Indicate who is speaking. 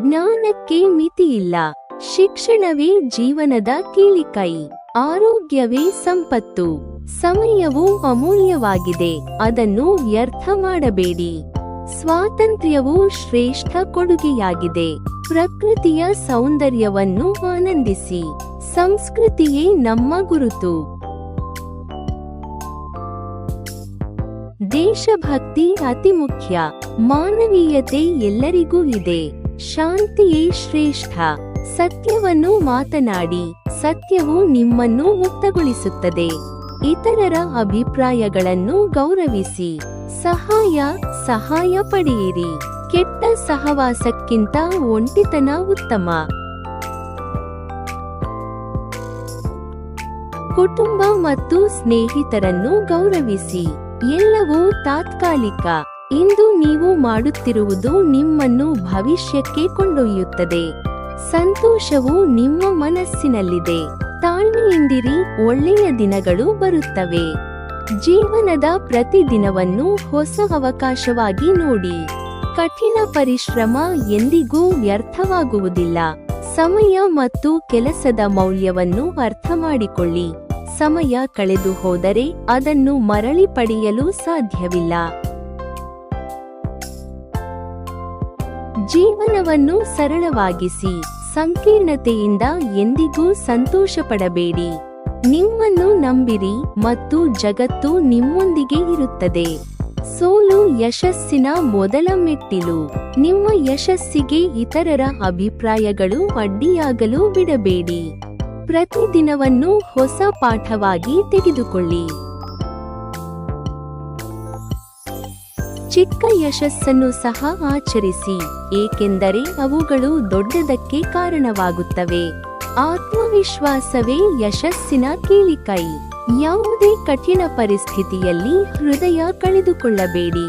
Speaker 1: ಜ್ಞಾನಕ್ಕೆ ಮಿತಿಯಿಲ್ಲ. ಶಿಕ್ಷಣವೇ ಜೀವನದ ಕೀಳಿಕೈ ಆರೋಗ್ಯವೇ ಸಂಪತ್ತು. ಸಮಯವು ಅಮೂಲ್ಯವಾಗಿದೆ. ಅದನ್ನು ವ್ಯರ್ಥ ಮಾಡಬೇಡಿ. ಸ್ವಾತಂತ್ರ್ಯವು ಶ್ರೇಷ್ಠ ಕೊಡುಗೆಯಾಗಿದೆ. ಪ್ರಕೃತಿಯ ಸೌಂದರ್ಯವನ್ನು ಆನಂದಿಸಿ. ಸಂಸ್ಕೃತಿಯೇ ನಮ್ಮ ಗುರುತು. ದೇಶಭಕ್ತಿ ಅತಿ ಮುಖ್ಯ ಮಾನವೀಯತೆ ಎಲ್ಲರಿಗೂ ಇದೆ. ಶಾಂತಿಯೇ ಶ್ರೇಷ್ಠ. ಸತ್ಯವನ್ನು ಮಾತನಾಡಿ, ಸತ್ಯವು ನಿಮ್ಮನ್ನು ಮುಕ್ತಗೊಳಿಸುತ್ತದೆ. ಇತರರ ಅಭಿಪ್ರಾಯಗಳನ್ನು ಗೌರವಿಸಿ. ಸಹಾಯ ಸಹಾಯ ಪಡೆಯಿರಿ. ಕೆಟ್ಟ ಸಹವಾಸಕ್ಕಿಂತ ಒಂಟಿತನ ಉತ್ತಮ. ಕುಟುಂಬ ಮತ್ತು ಸ್ನೇಹಿತರನ್ನು ಗೌರವಿಸಿ. ಎಲ್ಲವೂ ತಾತ್ಕಾಲಿಕ. ಇಂದು ನೀವು ಮಾಡುತ್ತಿರುವುದು ನಿಮ್ಮನ್ನು ಭವಿಷ್ಯಕ್ಕೆ ಕೊಂಡೊಯ್ಯುತ್ತದೆ. ಸಂತೋಷವು ನಿಮ್ಮ ಮನಸ್ಸಿನಲ್ಲಿದೆ. ತಾಳ್ಮೆಯಿಂದಿರಿ, ಒಳ್ಳೆಯ ದಿನಗಳು ಬರುತ್ತವೆ. ಜೀವನದ ಪ್ರತಿದಿನವನ್ನು ಹೊಸ ಅವಕಾಶವಾಗಿ ನೋಡಿ. ಕಠಿಣ ಪರಿಶ್ರಮ ಎಂದಿಗೂ ವ್ಯರ್ಥವಾಗುವುದಿಲ್ಲ. ಸಮಯ ಮತ್ತು ಕೆಲಸದ ಮೌಲ್ಯವನ್ನು ಅರ್ಥ ಮಾಡಿಕೊಳ್ಳಿ ಸಮಯ ಕಳೆದು ಹೋದರೆ ಅದನ್ನು ಮರಳಿ ಪಡೆಯಲು ಸಾಧ್ಯವಿಲ್ಲ. ಜೀವನವನ್ನು ಸರಳವಾಗಿಸಿ, ಸಂಕೀರ್ಣತೆಯಿಂದ ಎಂದಿಗೂ ಸಂತೋಷಪಡಬೇಡಿ. ನಿಮ್ಮನ್ನು ನಂಬಿರಿ ಮತ್ತು ಜಗತ್ತು ನಿಮ್ಮೊಂದಿಗೆ ಇರುತ್ತದೆ. ಸೋಲು ಯಶಸ್ಸಿನ ಮೊದಲ ಮೆಟ್ಟಿಲು. ನಿಮ್ಮ ಯಶಸ್ಸಿಗೆ ಇತರರ ಅಭಿಪ್ರಾಯಗಳು ಅಡ್ಡಿಯಾಗಲು ಬಿಡಬೇಡಿ. ಪ್ರತಿದಿನವನ್ನು ಹೊಸ ಪಾಠವಾಗಿ ತೆಗೆದುಕೊಳ್ಳಿ. ಚಿಕ್ಕ ಯಶಸ್ಸನ್ನು ಸಹ ಆಚರಿಸಿ, ಏಕೆಂದರೆ ಅವುಗಳು ದೊಡ್ಡದಕ್ಕೆ ಕಾರಣವಾಗುತ್ತವೆ. ಆತ್ಮವಿಶ್ವಾಸವೇ ಯಶಸ್ಸಿನ ಕೀಳಿಕೈ ಯಾವುದೇ ಕಠಿಣ ಪರಿಸ್ಥಿತಿಯಲ್ಲಿ ಹೃದಯ ಕಳೆದುಕೊಳ್ಳಬೇಡಿ.